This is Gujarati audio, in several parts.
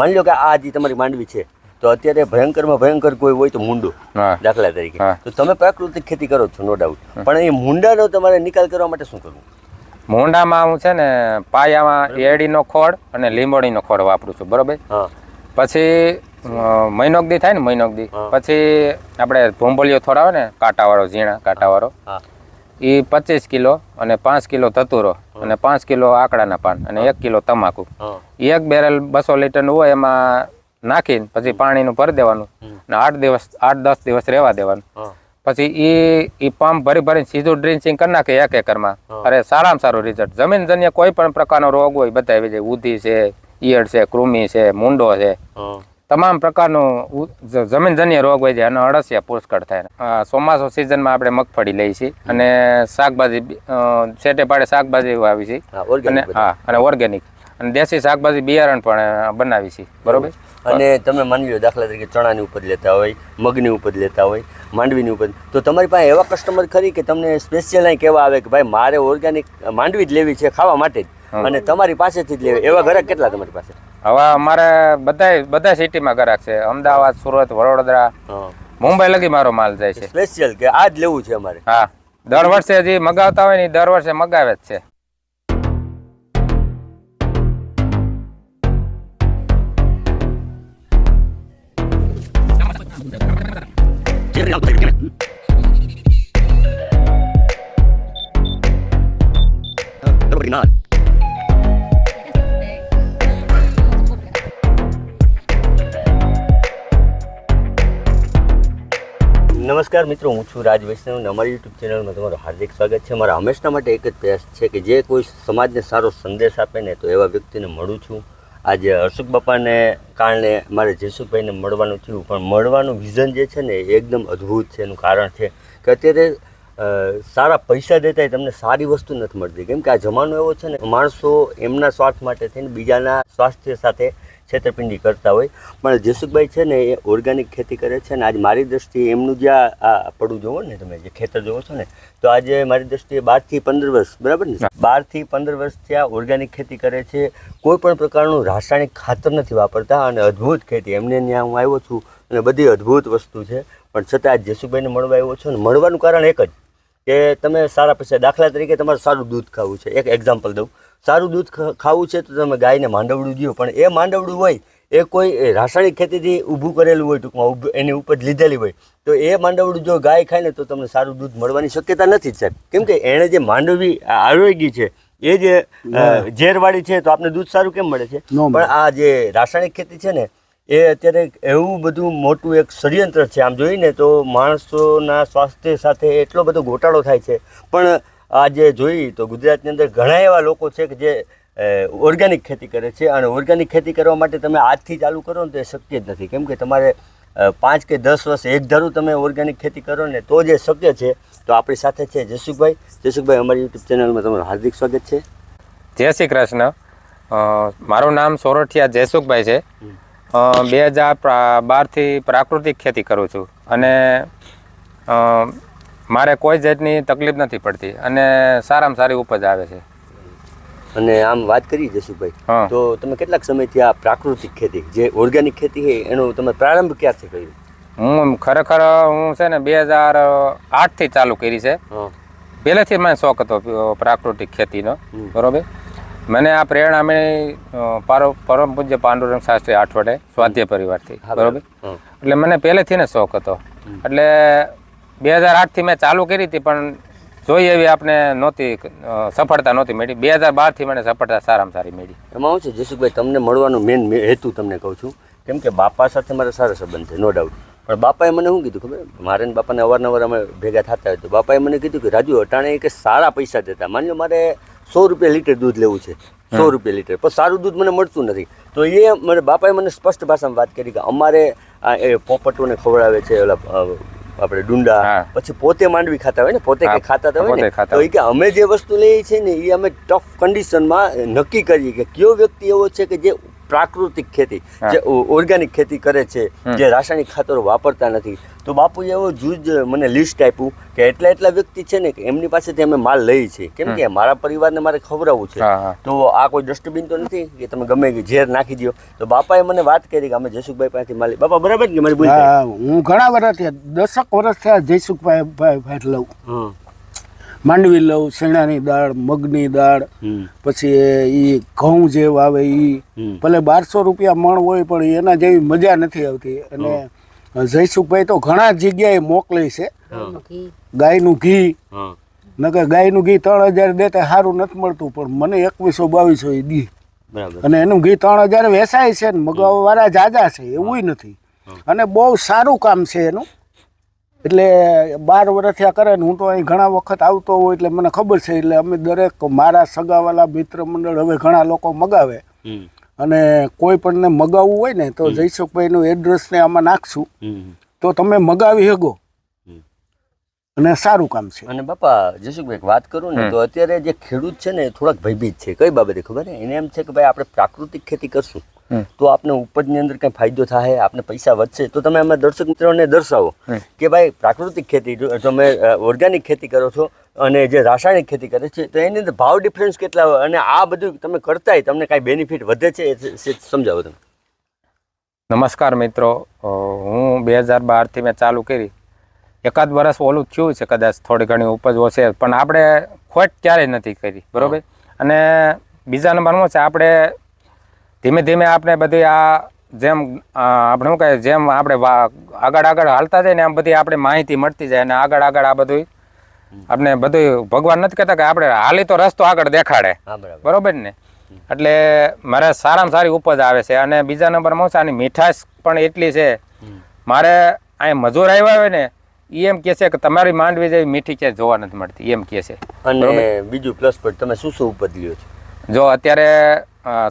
માની લો કે આ જે તમારી માંડવી છે તો અત્યારે ભયંકરમાં ભયંકર કોઈ હોય તો મૂંડું દાખલા તરીકે. તો તમે પ્રાકૃતિક ખેતી કરો છો નો ડાઉટ પણ એ મૂંડાનો તમારે નિકાલ કરવા માટે શું કરવું? મુંડામાં હું છે ને પાયામાં એડીનો ખોળ અને લીંબોળીનો ખોળ વાપરું છું બરોબર? પછી મહિનોગદી થાય ને મહિનોગદી પછી આપણે ભોંભળીઓ થોડા આવે ને કાંટાવાળો ઝીણા કાંટાવાળો. એ પચીસ કિલો અને પાંચ કિલો ધતુરો અને પાંચ કિલો આકડાના પાન અને એક કિલો તમાકુ. એક બેરલ બસો લીટરનું હોય એમાં નાખીને પછી પાણીનું ભરી દેવાનું અને આઠ દિવસ આઠ દસ દિવસ રહેવા દેવાનું. પછી એ એ પંપ ભરી ભરીને સીધું ડ્રિન્ચિંગ કરી નાખે એક એકરમાં. અરે સારામાં સારું રિઝલ્ટ જમીનજન્ય કોઈ પણ પ્રકારનો રોગ હોય બતાવી જાય. ઉધી છે ઈયળ છે કૃમિ છે મૂંડો છે. તમામ પ્રકારનો જમીનજન્ય રોગ હોય છે અને અળસિયા પુષ્કળ થાય. ચોમાસું સિઝનમાં આપણે મગફળી લઈએ છીએ અને શાકભાજી છેટે પાડે શાકભાજી વાવી છીએ. હા અને હા અને ઓર્ગેનિક અને દેશી શાકભાજી બિયારણ પણ બનાવી છીએ. બરોબર? અને તમે માની લો દાખલા તરીકે ચણાની ઉપજ લેતા હોય મગની ઉપજ લેતા હોય માંડવીની ઉપજ. તો તમારી પાસે એવા કસ્ટમર ખરી કે તમને સ્પેશિયલ અહીં કહેવા આવે કે ભાઈ મારે ઓર્ગેનિક માંડવી જ લેવી છે ખાવા માટે જ. અને તમારી પાસેથી જ લેવી. એવા ઘરે કેટલા તમારી પાસે? હવે અમારે બધા બધા સિટીમાં ગ્રાહક છે. અમદાવાદ સુરત વડોદરા. મુંબઈ લગી મારો માલ જાય છે. સ્પેશિયલ કે આ જ લેવું છે અમારે? હા. દર વર્ષે જે મગાવતા હોય ને દર વર્ષે મગાવે જ છે. નમસ્કાર મિત્રો, હું છું રાજ વૈષ્ણવ અને અમારી યુટ્યુબ ચેનલમાં તમારું હાર્દિક સ્વાગત છે. મારા હંમેશના માટે એક જ પ્રયાસ છે કે જે કોઈ સમાજને સારો સંદેશ આપે ને તો એવા વ્યક્તિને મળું છું. આજે હર્ષુક બાપાને કારણે મારે જયસુખભાઈને મળવાનું થયું, પણ મળવાનું વિઝન જે છે ને એકદમ અદ્ભુત છે. એનું કારણ છે કે અત્યારે સારા પૈસા દેતાય તમને સારી વસ્તુ નથી મળતી. કેમ કે આ જમાનો એવો છે ને, માણસો એમના સ્વાર્થ માટે થઈને બીજાના સ્વાસ્થ્ય સાથે છેતરપિંડી કરતા હોય. પણ જસુકભાઈ છે ને એ ઓર્ગેનિક ખેતી કરે છે ને આજ મારી દ્રષ્ટિએ એમનું જે આ પડું જોવો ને તમે જે ખેતર જોવો છો ને તો આજે મારી દ્રષ્ટિએ બારથી પંદર વર્ષ બરાબર ને? બારથી પંદર વર્ષથી આ ઓર્ગેનિક ખેતી કરે છે. કોઈ પણ પ્રકારનું રાસાયણિક ખાતર નથી વાપરતા અને અદ્ભુત ખેતી. એમને ત્યાં હું આવ્યો છું અને બધી અદ્ભુત વસ્તુ છે. પણ છતાં આજ જસુકભાઈને મળવા આવ્યો છું ને મળવાનું કારણ એક જ કે તમે સારા પૈસા દાખલા તરીકે તમારે સારું દૂધ ખાવું છે. એક એક્ઝામ્પલ દઉં. સારું દૂધ ખાવું છે તો તમે ગાયને માંડવડું દો પણ એ માંડવડું હોય એ કોઈ રાસાયણિક ખેતીથી ઊભું કરેલું હોય ટૂંકમાં એની ઉપજ લીધેલી હોય તો એ માંડવડું જો ગાય ખાય ને તો તમને સારું દૂધ મળવાની શક્યતા નથી સાહેબ. કેમ કે એણે જે માંડવી આરોગી છે એ જે ઝેરવાળી છે તો આપને દૂધ સારું કેમ મળે છે? પણ આ જે રાસાયણિક ખેતી છે ને એ અત્યારે એવું બધું મોટું એક ષડયંત્ર છે. આમ જોઈને તો માણસોના સ્વાસ્થ્ય સાથે એટલો બધો ગોટાળો થાય છે. પણ આજે જોઈ તો ગુજરાતની અંદર ઘણા એવા લોકો છે કે જે ઓર્ગેનિક ખેતી કરે છે અને ઓર્ગેનિક ખેતી કરવા માટે તમે આજથી ચાલુ કરો ને તો એ શક્ય જ નથી. કેમ કે તમારે પાંચ કે દસ વર્ષ એક ધારું તમે ઓર્ગેનિક ખેતી કરો ને તો જે શક્ય છે. તો આપણી સાથે છે જસુખભાઈ. જસુખભાઈ, અમારી યુટ્યુબ ચેનલમાં તમારું હાર્દિક સ્વાગત છે. જય શ્રી કૃષ્ણ. મારું નામ સોરઠિયા જયસુખભાઈ છે. બે હજાર બારથી પ્રાકૃતિક ખેતી કરું છું. અને મારે કોઈ જાતની તકલીફ નથી પડતી અને સારામાં સારી ઉપજ આવે છે. અને આમ વાત કરી જશુભાઈ. તો તમે કેટલાક સમયથી આ પ્રાકૃતિક ખેતી જે ઓર્ગેનિક ખેતી છે એનો તમે પ્રારંભ ક્યારથી કર્યો? હું ખરેખર હું છે ને બે હજાર આઠથી ચાલુ કરી છે. પહેલેથી મને શોખ હતો પ્રાકૃતિક ખેતીનો. બરોબર? મને આ પ્રેરણા મળી પરમ પૂજ્ય પાંડુરંગ શાસ્ત્રી આઠવડે સ્વાધ્યાય પરિવારથી બરોબર. એટલે મને પહેલેથી ને શોખ હતો. એટલે બે હજાર આઠથી મેં ચાલુ કરી હતી પણ જોઈ એવી આપણે નહોતી સફળતા નહોતી મળી. બે હજાર બારથી મને સફળતા સારામાં સારી મળી. એમાં શું છે? જસુભાઈ તમને મળવાનો મેન હેતુ તમને કહું છું. કેમ કે બાપા સાથે મારા સારા સંબંધ છે નો ડાઉટ પણ બાપાએ મને શું કીધું ખબર? મારે ને બાપાને અવારનવાર અમે ભેગા થતા હોય તો બાપાએ મને કીધું કે રાજુ અટાણે કે સારા પૈસા દેતા. માની લો મારે સો રૂપિયા લીટર દૂધ લેવું છે. સો રૂપિયા લીટર. પણ સારું દૂધ મને મળતું નથી. તો એ મને બાપાએ મને સ્પષ્ટ ભાષામાં વાત કરી કે અમારે આ એ પોપટોને ખવડાવે છે ઓલા આપણે ડુંડા પછી પોતે માંડવી ખાતા હોય ને પોતે કઈ ખાતા હોય ને તો એ કે અમે જે વસ્તુ લઈએ છીએ ને એ અમે ટફ કન્ડિશનમાં નક્કી કરીએ કે કયો વ્યક્તિ એવો છે કે જે પ્રાકૃતિક ખેતી જે ઓર્ગેનિક ખેતી કરે છે જે રાસાયણિક ખાતરો વાપરતા નથી. તો બાપુએ એવો જૂજ મને લિસ્ટ આપ્યું કે એટલા એટલા વ્યક્તિ છે ને કે એમની પાસેથી અમે માલ લઈ છે કેમ કે મારા પરિવારને મારે ખવડાવવું છે. તો આ કોઈ ડસ્ટબિન તો નથી કે તમે ગમે ઝેર નાખી દો તો બાપાએ મને વાત કરી કે અમે જયસુખભાઈ પાસેથી માલ બાપા બરાબર ને કે મારી ભૂલ હું ઘણા વર્ષ થયા દસક વર્ષ થયા જયસુખભાઈ ભાઈ ભાઈ લઉં. હમ. માંડવી લઉં શેણાની દાળ મગની દાળ પછી એ ઘઉં જે વાવે એ ભલે બારસો રૂપિયા મણ હોય પણ એના જેવી મજા નથી આવતી. અને જયસુખભાઈ તો ઘણા જગ્યાએ મોકલે છે. ગાયનું ઘી. હા. નકર ગાયનું ઘી ત્રણ હજાર દેતા સારું નથી મળતું પણ મને એકવીસો બાવીસો એ દી. અને એનું ઘી ત્રણ હજાર વેચાય છે ને મગાવવા વાળા જાજા છે એવું નથી. અને બહુ સારું કામ છે એનું. એટલે બાર વર્ષ થયા કરે ને હું તો અહીં ઘણા વખત આવતો હોઉં એટલે મને ખબર છે એટલે અમે દરેક મારા સગાવાલા મિત્ર મંડળ હવે ઘણા લોકો મગાવે. હમ. અને કોઈ પણને મગાવવું હોય ને તો જયસુખભાઈનું એડ્રેસને આમાં નાખશું. તો તમે મગાવી શકો. અને સારું કામ છે. અને બાપા જશુભાઈ વાત કરું ને તો અત્યારે જે ખેડૂત છે ને થોડાક ભયભીત છે. કઈ બાબતે ખબર ને એને એમ છે કે ભાઈ આપણે પ્રાકૃતિક ખેતી કરશું. તો આપણે ઉપજની અંદર કંઈ ફાયદો થાય આપણે પૈસા વધશે. તો તમે અમે દર્શક મિત્રોને દર્શાવો કે ભાઈ પ્રાકૃતિક ખેતી જો તમે ઓર્ગેનિક ખેતી કરો છો અને જે રાસાયણિક ખેતી કરે છે તો એની અંદર ભાવ ડિફરન્સ કેટલા હોય? અને આ બધું તમે કરતાય તમને કાંઈ બેનિફિટ વધે છે એ સમજાવો તમે. નમસ્કાર મિત્રો. હું બે હજાર બારથી મેં ચાલુ કરી. એકાદ વર્ષ ઓલું થયું છે કદાચ થોડી ઘણી ઉપજ ઓછી પણ આપણે ખોટ ક્યારેય નથી કરી બરોબર? અને બીજા નંબરમાં છે આપણે ધીમે ધીમે આપણે બધી આ જેમ આપણે શું કહે જેમ આપણે આગળ આગળ હાલતા જાય ને આમ બધી આપણે માહિતી મળતી જાય અને આગળ આગળ આ બધું આપણે બધું ભગવાન નથી કહેતા કે આપણે હાલી તો રસ્તો આગળ દેખાડે. બરાબર. ને? એટલે મારે સારામાં સારી ઉપજ આવે છે. અને બીજા નંબરમાં છે આની મીઠાશ પણ એટલી છે. મારે અહીં મજૂર આવ્યા હોય ને ઈ એમ કે છે કે તમારી માંડવી જેવી મીઠી ક્યાંય જોવા નથી મળતી એમ કે છે. અને બીજું પ્લસ પર તમે શું શું ઉપજ લ્યો છો? જો અત્યારે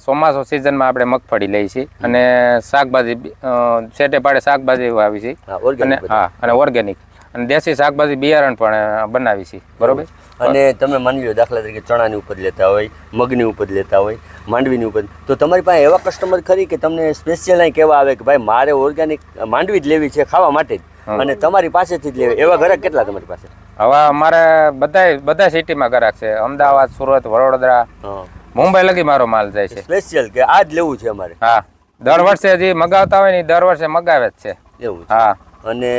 ચોમાસો સિઝનમાં આપણે મગફળી લઈએ છીએ અને શાકભાજી છેટે પાડે શાકભાજી વાવી છે. અને હા અને ઓર્ગેનિક અને દેશી શાકભાજી બિયારણ પણ બનાવી છે. બરોબર. અને તમે માની લો દાખલા તરીકે ચણાની ઉપજ લેતા હોય મગની ઉપજ લેતા હોય માંડવીની ઉપજ. તો તમારી પાસે એવા કસ્ટમર ખરી કે તમને સ્પેશિયલ અહીં કહેવા આવે કે ભાઈ મારે ઓર્ગેનિક માંડવી જ લેવી છે ખાવા માટે જ. અને તમારી પાસેથી જ લેવી. એવા ઘરાક કેટલા તમારી પાસે? હવે અમારે બધા બધા સિટીમાં ગ્રાહક છે. અમદાવાદ સુરત વડોદરા મુંબઈ લગી મારો માલ જાય છે. સ્પેશિયલ કે આ જ લેવું છે અમારે? હા. દર વર્ષે જે મગાવતા હોય ને દર વર્ષે મગાવે જ છે. એવું હા. અને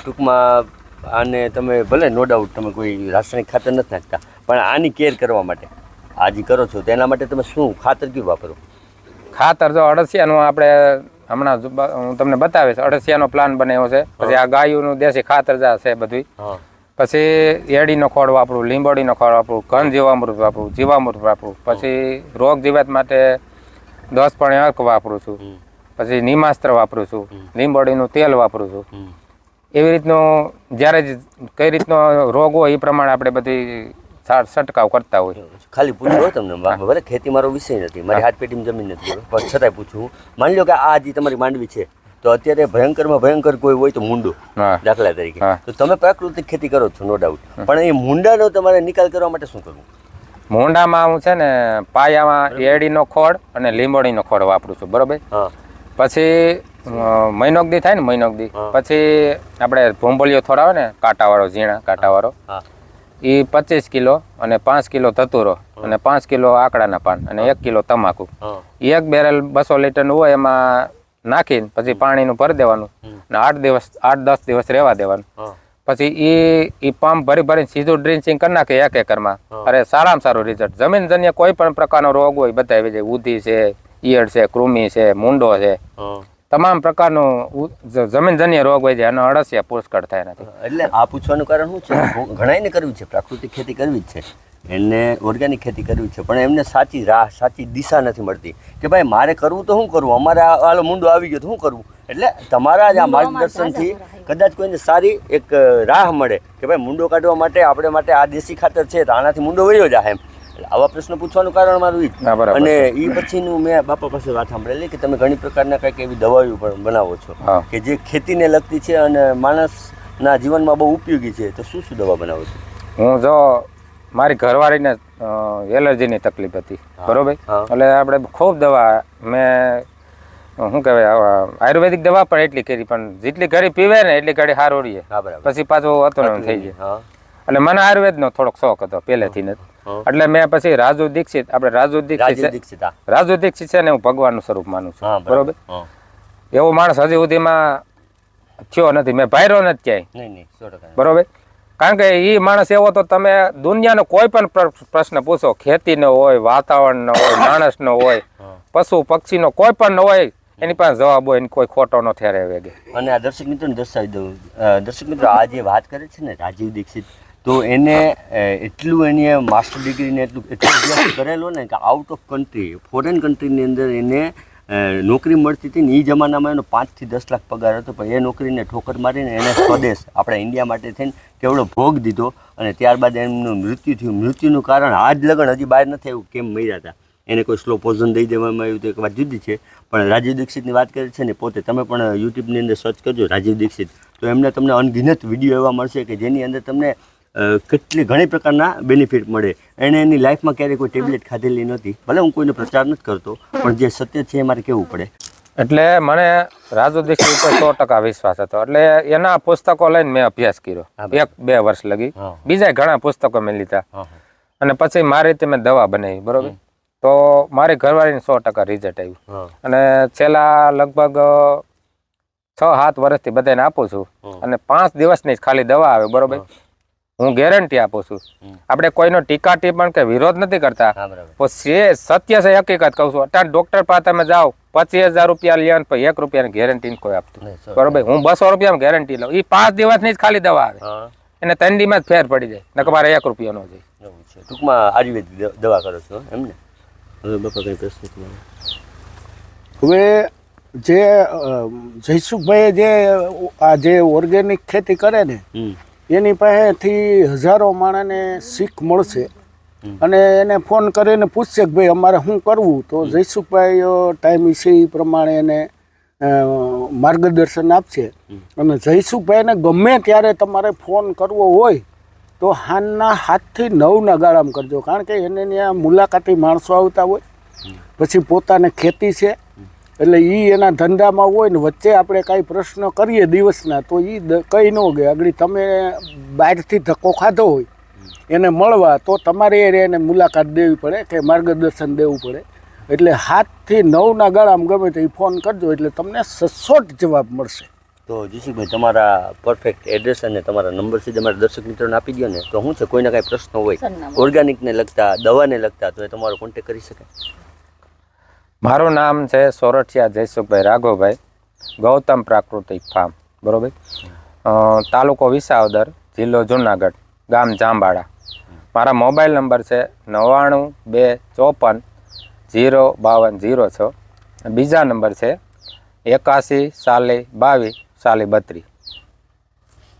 ટૂંકમાં આને તમે ભલે નો ડાઉટ તમે કોઈ રાસાયણિક ખાતર નથી નાખતા પણ આની કેર કરવા માટે આ જે કરો છો તેના માટે તમે શું ખાતર કયું વાપરો? ખાતર જો અળસિયાનું આપણે હમણાં હું તમને બતાવીશ અળસિયાનો પ્લાન બનાવ્યો છે. પછી આ ગાયુંનું દેશી ખાતર જા છે બધું પછી એડીનો ખોળ વાપરું લીંબોડીનો ખોળ વાપરું ઘન જીવામૃત વાપરું જીવામૃત વાપરું. પછી રોગ જીવાત માટે દસ પણ અર્ક વાપરું છું. પછી નિમાસ્ત્ર વાપરું છું. લીંબોડીનું તેલ વાપરું છું. એવી રીતનો જ્યારે જ કઈ રીતનો રોગ હોય એ પ્રમાણે આપણે બધી છા- છંટકાવ કરતા હોય. ખાલી હોય તમને ભલે ખેતી મારો વિષય નથી મારી હાથ પેટીમાં જમીન નથી પણ છતાંય પૂછું માની લો કે આ જે તમારી માંડવી છે તો અત્યારે ભયંકરમાં ભયંકર કોઈ હોય તો મૂંડું દાખલા તરીકે. તો તમે પ્રાકૃતિક ખેતી કરો છો નો ડાઉટ પણ એ મૂંડાનો તમારે નિકાલ કરવા માટે શું કરવું? મુંડામાં હું છે ને પાયામાં એડીનો ખોળ અને લીંબોળીનો ખોળ વાપરું છું બરોબર? પછી મહિનોક દી થાય ને મહિનોક દી. પછી આપણે ભોંભળીઓ થોડા આવે ને કાંટાવાળો ઝીણા કાંટાવાળો. એ પચીસ કિલો અને પાંચ કિલો ધતુરો અને પાંચ કિલો આકડાના પાન અને એક કિલો તમાકુ. એક બેરલ બસો લીટરનું હોય એમાં નાખીને પછી પાણીનું ભરી દેવાનું. અને આઠ દિવસ આઠ દસ દિવસ રહેવા દેવાનું. પછી ઈ ઈ પંપ ભરી ભરીને સીધું ડ્રિન્ચિંગ કરી નાખે એક એકરમાં. અરે સારામાં સારું રિઝલ્ટ જમીનજન્ય કોઈ પણ પ્રકારનો રોગ હોય બધા આવી જાય ઉધી છે ઈયળ છે કૃમિ છે મૂંડો છે. તમામ પ્રકારનો જમીનજન્ય રોગ હોય છે અને અળસિયા પુષ્કળ થાય નથી. એટલે આ પૂછવાનું કારણ શું છે? ઘણાઈને કરવી છે પ્રાકૃતિક ખેતી કરવી જ છે. એમને ઓર્ગેનિક ખેતી કરવી છે પણ એમને સાચી રાહ સાચી દિશા નથી મળતી કે ભાઈ મારે કરવું તો શું કરવું અમારે આલો મુંડો આવી ગયો તો શું કરવું એટલે તમારા જ આ માર્ગદર્શનથી કદાચ કોઈને સારી એક રાહ મળે કે ભાઈ મુંડો કાઢવા માટે આપણે માટે આ દેશી ખાતર છે તો આનાથી મુંડો વળ્યો જાય એમ. આવા પ્રશ્ન પૂછવાનું કારણ મારું બરાબર અને એ પછીનું મેં બાપા પાસે વાત સાંભળેલી કે તમે ઘણી પ્રકારના કંઈક એવી દવાઓ પણ બનાવો છો કે જે ખેતીને લગતી છે અને માણસના જીવનમાં બહુ ઉપયોગી છે. તો શું શું દવા બનાવો છો? હું જો મારી ઘરવાળીને એલર્જીની તકલીફ હતી. બરોબર. એટલે આપણે ખૂબ દવા મેં શું કહેવાય આયુર્વેદિક દવા પણ એટલી કરી પણ જેટલી ઘડી પીવે ને એટલી ઘડી સારું રહીએ પછી પાછું હતું થઈ જાય એટલે મને આયુર્વેદનો થોડોક શોખ હતો પહેલેથી હા. એટલે મેં પછી રાજુ દીક્ષિત આપણે રાજુ દીક્ષિત રાજુ દીક્ષિત છે ને હું ભગવાનનું સ્વરૂપ માનું છું. બરોબર. એવો માણસ હજી સુધીમાં થયો નથી. મેં ભાઈરો નથી ક્યાંય. બરોબર? કારણ કે એ માણસ એવો તો તમે દુનિયાનો કોઈ પણ પ્રશ્ન પૂછો. ખેતીનો હોય વાતાવરણનો હોય માણસનો હોય પશુ પક્ષીનો કોઈ પણ હોય એની પાસે જવાબ હોય કોઈ ખોટો ન ઠેરે વેગે. અને આ દર્શક મિત્રો દર્શાવી દઉં. દર્શક મિત્રો આ જે વાત કરે છે ને રાજીવ દીક્ષિત તો એને એટલું એની માસ્ટર ડિગ્રીને એટલું, એટલો અભ્યાસ કરેલો ને કે આઉટ ઓફ કન્ટ્રી ફોરેન કન્ટ્રીની અંદર એને નોકરી મળતી હતી ને એ જમાનામાં એનો પાંચથી દસ લાખ પગાર હતો, પણ એ નોકરીને ઠોકર મારીને એને સ્વદેશ, આપણા ઇન્ડિયા માટે થઈને કેવડો ભોગ દીધો અને ત્યારબાદ એમનું મૃત્યુ થયું. મૃત્યુનું કારણ આ જ લગન, હજી બહાર નથી આવ્યું કેમ મર્યા હતા. એને કોઈ સ્લો પોઝન દઈ દેવામાં આવ્યું તો એક વાત જુદી છે, પણ રાજીવ દીક્ષિતની વાત કરે છે ને પોતે, તમે પણ યુટ્યુબની અંદર સર્ચ કરજો રાજીવ દીક્ષિત. તો એમને તમને અનગિનત વીડિયો એવા મળશે કે જેની અંદર તમને કેટલી ઘણી પ્રકારના બેનિફિટ મળે. એણે એની લાઈફમાં ક્યારેય કોઈ ટેબ્લેટ ખાધેલી નથી ભલે હું કોઈનો પ્રચાર નથી કરતો પણ જે સત્ય છે એ મારે કેવું પડે? એટલે મને રાજુ દીક્ષિત ઉપર સો ટકા વિશ્વાસ હતો. એટલે એના પુસ્તકો લઈને મેં અભ્યાસ કર્યો. એક બે વર્ષ લગી. બીજા ઘણા પુસ્તકો મેં લીધા. અને પછી મારી રીતે મેં દવા બનાવી બરોબર? તો મારી ઘરવાળીને સો ટકા રિઝલ્ટ આવ્યું. અને છેલ્લા લગભગ છ સાત વર્ષથી બધાને આપું છું. અને પાંચ દિવસની જ ખાલી દવા આવે બરોબર? હું ગેરંટી આપું છું. આપણે કોઈનો ટીકા ટીપણ કે વિરોધ નથી કરતા. છે સત્ય છે હકીકત કહું છું. અત્યારે ડોક્ટર પાસે તમે જાઓ પચીસ હજાર રૂપિયા લે ને એક રૂપિયાની ગેરંટી કોઈ આપતું. નહીં, બરોબર? હું બસો રૂપિયામાં ગેરંટી લઉં. એ પાંચ દિવસની જ ખાલી દવા આવે. એને ઠંડીમાં જ ફેર પડી જાય. નકર મારે એક રૂપિયાનો જાય છે. ટૂંકમાં આયુર્વેદ દવા કરો છો એમ ને? હવે બાપા કંઈ પ્રશ્ન હવે જે જયસુખભાઈ જે આ જે ઓર્ગેનિક ખેતી કરે ને એની પાસેથી હજારો માણસને શીખ મળશે. અને એને ફોન કરીને પૂછશે કે ભાઈ અમારે શું કરવું? તો જયસુખભાઈ ટાઈમ છે એ પ્રમાણે એને માર્ગદર્શન આપશે. અને જયસુખભાઈને ગમે ત્યારે તમારે ફોન કરવો હોય તો હાનના હાથથી નવના ગાળામાં કરજો. કારણ કે એને ત્યાં મુલાકાતી માણસો આવતા હોય. પછી પોતાને ખેતી છે. એટલે એ એના ધંધામાં હોય ને વચ્ચે આપણે કાંઈ પ્રશ્ન કરીએ દિવસના તો એ કંઈ ન ગਏ આગળ તમે બહારથી ધક્કો ખાધો હોય એને મળવા તો તમારે એ એને મુલાકાત દેવી પડે કે માર્ગદર્શન દેવું પડે. એટલે હાથથી નવના ગાળામાં ગમે તો એ ફોન કરજો એટલે તમને સચોટ જવાબ મળશે. તો જીસીભાઈ તમારા પરફેક્ટ એડ્રેસ અને તમારા નંબર સીધા મારા દર્શક મિત્રોને આપી દો ને. તો શું છે કોઈના કાંઈ પ્રશ્નો હોય ઓર્ગેનિકને લગતા દવાને લગતા તો એ તમારો કોન્ટેક કરી શકાય? મારું નામ છે સોરઠિયા જયસુખભાઈ રાઘવભાઈ ગૌતમ પ્રાકૃતિક ફાર્મ બરોબર? તાલુકો વિસાવદર જિલ્લો જુનાગઢ ગામ જાંબાળા મારા મોબાઈલ નંબર છે નવ્વાણું બે ચોપન જીરો બાવન જીરો છ. બીજા નંબર છે એકાસી સાલી બાવીસ સાલી બત્રીસ.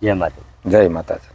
જય માતા જય માતાજી.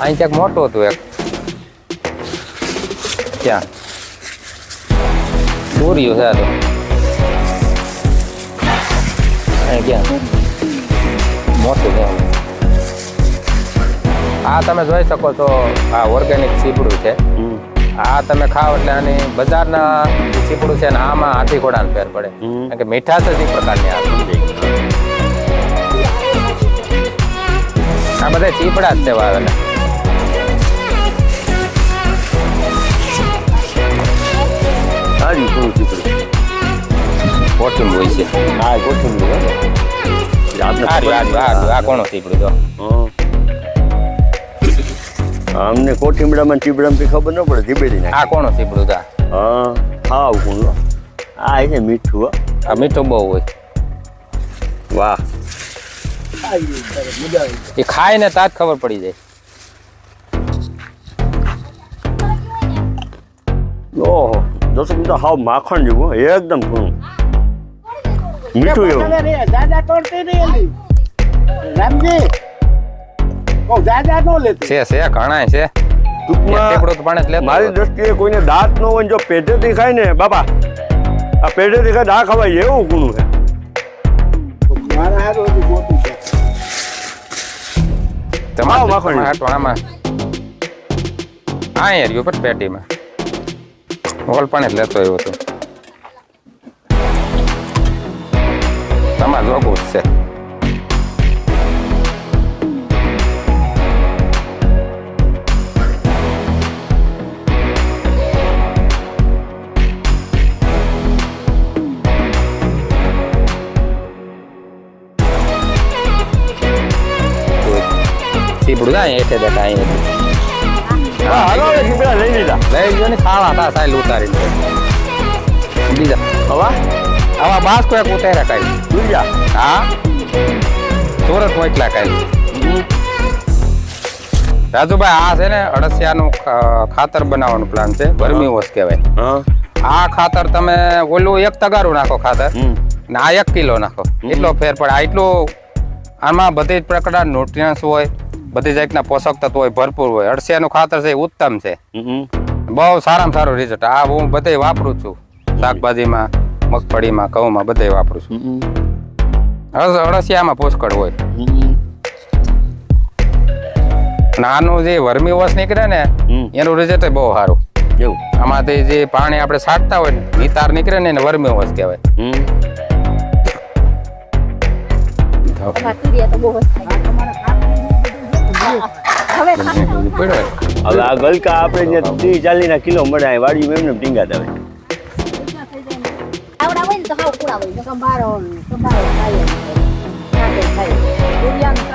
અહીં ક્યાંક મોટું હતું એક. ક્યાં? દોર્યું છે આ તો. અહીં ક્યાં? મોટું છે આ તમે જોઈ શકો છો આ ઓર્ગેનિક ચીપડું છે. આ તમે ખાવ એટલે આની બજારના ચીપડું છે ને આમાં હાથી ઘોડાનો ફેર પડે. કારણ કે મીઠાશ જ એક પ્રકારની આ આ બધા ચીપડા જ છે વાવેલા સારું થોડું ચીકડું કોઠીમ હોય છે હા હો. આપણે આ કોણું ચીપડું જો અમને કોઠીમડામાં ચીબડામાં ખબર ન પડે ધીબેડી આ કોણું ચીપડું તા હા ખાવ કોણ આ છે મીઠું હો. આ મીઠું બહુ હોય વાહ એ ખાય ને તાજ ખબર પડી જાય ઓહો દર્શક મિત્રો હાવ માખણ જેવું હો, એકદમ ઘણું મીઠું એવું હવે રે, દાદા તોડતી નહીં એલી. રામજી કહું, દાદા નો લેતી છે છે ઘણા છે એક ટૂંકમાં ટેકડો તો પણ જ લેતો મારી હોય. દ્રષ્ટિએ કોઈને દાંત ન હોય ને જો પેટેથી ખાય ને બાપા આ પેટેથી ખાય દા ખવાય એવું ગુણું છે મારા હારું હજી ગોતું છે તમારે આવો માખણ. તમારે હાટું આમાં હા યાર ગયો પણ પેટીમાં ઓલ પણ જ લેતો આવ્યો હતો. તમારે જોગવું જ છે દેતા અહીંયા. હા હાલો હવે લઈ લીધા. લઈ ગયો ને ખાવા ઉતારી હવા? આવા બાસ કોઈ ઉતાર્યા કાંઈ. દુરિયા હા? સુરત મોકલા કાંઈ. રાજુભાઈ આ છે ને અળસિયાનું ખાતર બનાવવાનો પ્લાન છે. વર્મી વોશ કહેવાય. હા. આ ખાતર તમે ઓલું એક તગારું નાખો ખાતર. ને આ એક કિલો નાખો. એટલો ફેર પડે. આટલું આમાં બધી જ પ્રકારના ન્યુટ્રિયન્સ હોય બધી જાતના પોષક તત્વો હોય ભરપૂર હોય. અળસિયાનું ખાતર છે એ ઉત્તમ છે. બહુ સારામાં સારું રિઝલ્ટ આ હું બધે વાપરું છું. શાકભાજીમાં મગફળીમાં ઘઉંમાં બધે વાપરું છું. અળસિયામાં પુષ્કળ હોય. નાનું જે વર્મી વોશ નીકળે ને હમ. એનું રિઝલ્ટ બહુ સારું. એવું આમાંથી જે પાણી આપણે છાંટતા હોય ને નિતાર નીકળે ને એને વર્મી વોશ કહેવાય. હવે હવે આ ગલકા આપણે જે ત્રીસ ચાલીસ ના કિલો મળે આ વાડી એમને ટીંગા આવે.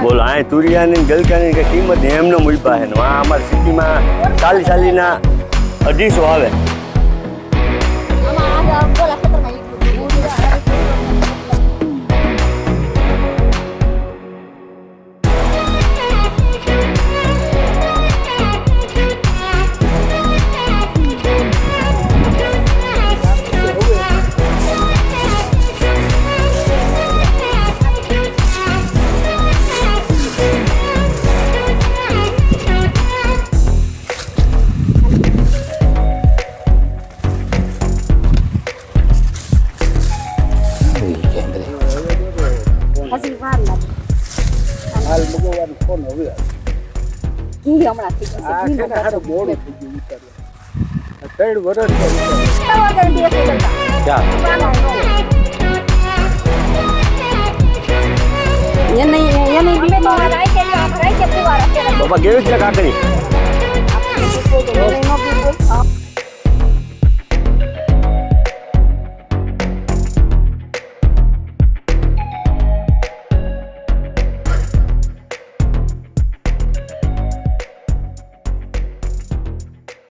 બોલ આ તુરિયાની ગલકાની કઈ કિંમત એમને મૂલ્ય પાસે અમારી સિટીમાં ચાલીસ ચાલીના અઢીસો આવે. રાઈતે રાઈતે ફુવારા ફેરવે. બાબા કેવી છે કાકડી